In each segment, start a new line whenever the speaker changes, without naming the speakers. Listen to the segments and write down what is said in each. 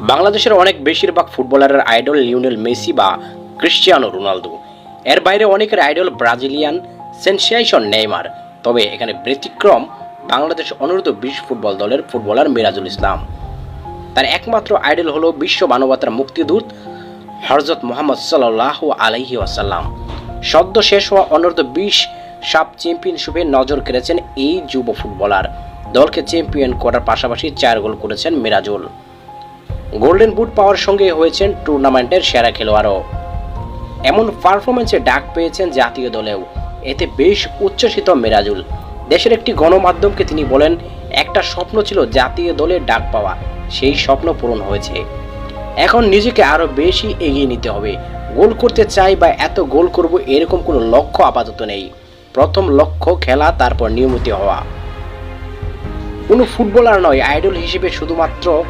বাংলাদেশের অনেক বেশিরভাগ ফুটবলারের আইডল লিওনেল মেসি বা ক্রিশ্চিয়ানো রোনালদো। এর বাইরে অনেকের আইডল ব্রাজিলিয়ান সেনসিয়েশন নেইমার। তবে এখানে ব্যতিক্রম বাংলাদেশ অনূর্ধ্ব বিশ ফুটবল দলের ফুটবলার মিরাজুল ইসলাম। তার একমাত্র আইডল হলো বিশ্ব মানবতার মুক্তিদূত হরজত মোহাম্মদ সাল্লাহ আলাইহি ওয়াসাল্লাম। সদ্য শেষ হওয়া অনূর্ধ্ব বিশ সাব চ্যাম্পিয়নশিপে নজর কেড়েছেন এই যুব ফুটবলার। দলকে চ্যাম্পিয়ন করার পাশাপাশি চার গোল করেছেন মিরাজুল। গোল্ডেন বুট পাওয়ার সঙ্গে হয়েছেন টুর্নামেন্টের সেরা খেলোয়াড়ও। এমন পারফরমেন্সে ডাক পেয়েছেন জাতীয় দলেও। এতে বেশ উচ্ছ্বসিত মেরাজুল। দেশের একটি গণমাধ্যমকে তিনি বলেন, একটা স্বপ্ন ছিল জাতীয় দলে ডাক পাওয়া, সেই স্বপ্ন পূরণ হয়েছে। এখন নিজেকে আরও বেশি এগিয়ে নিতে হবে। গোল করতে চাই বা এত গোল করব এরকম কোনো লক্ষ্য আপাতত নেই। প্রথম লক্ষ্য খেলা, তারপর নিয়মিত হওয়া। কোনো ফুটবলার নয়, আইডল হিসেবে শুধুমাত্র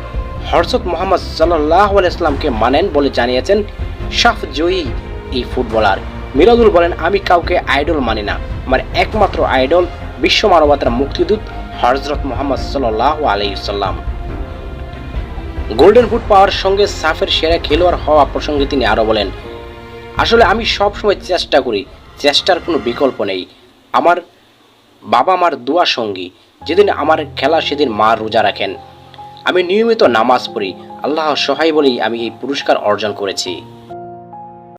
হরসত মোহাম্মদ সাল্লাহ ইসলামকে মানেন বলে জানিয়েছেন শাফ জয়ী এই ফুটবলার। মিরাদুল বলেন, আমি কাউকে আইডল মানি না। আমার একমাত্র আইডল বিশ্ব মানবতার মুক্তিদূত হজরত মোহাম্মদ সাল্লাহ আলাইসাল্লাম গোল্ডেন বুট পাওয়ার সঙ্গে সাফের সেরা খেলোয়াড় হওয়া প্রসঙ্গে তিনি আরও বলেন, আসলে আমি সবসময় চেষ্টা করি, চেষ্টার কোনো বিকল্প নেই। আমার বাবা মার দোয়া সঙ্গী, যেদিন আমার খেলা সেদিন মা রোজা রাখেন। আমি নিয়মিত নামাজ পড়ি। আল্লাহ সহায় বলেই আমি এই পুরস্কার অর্জন করেছি।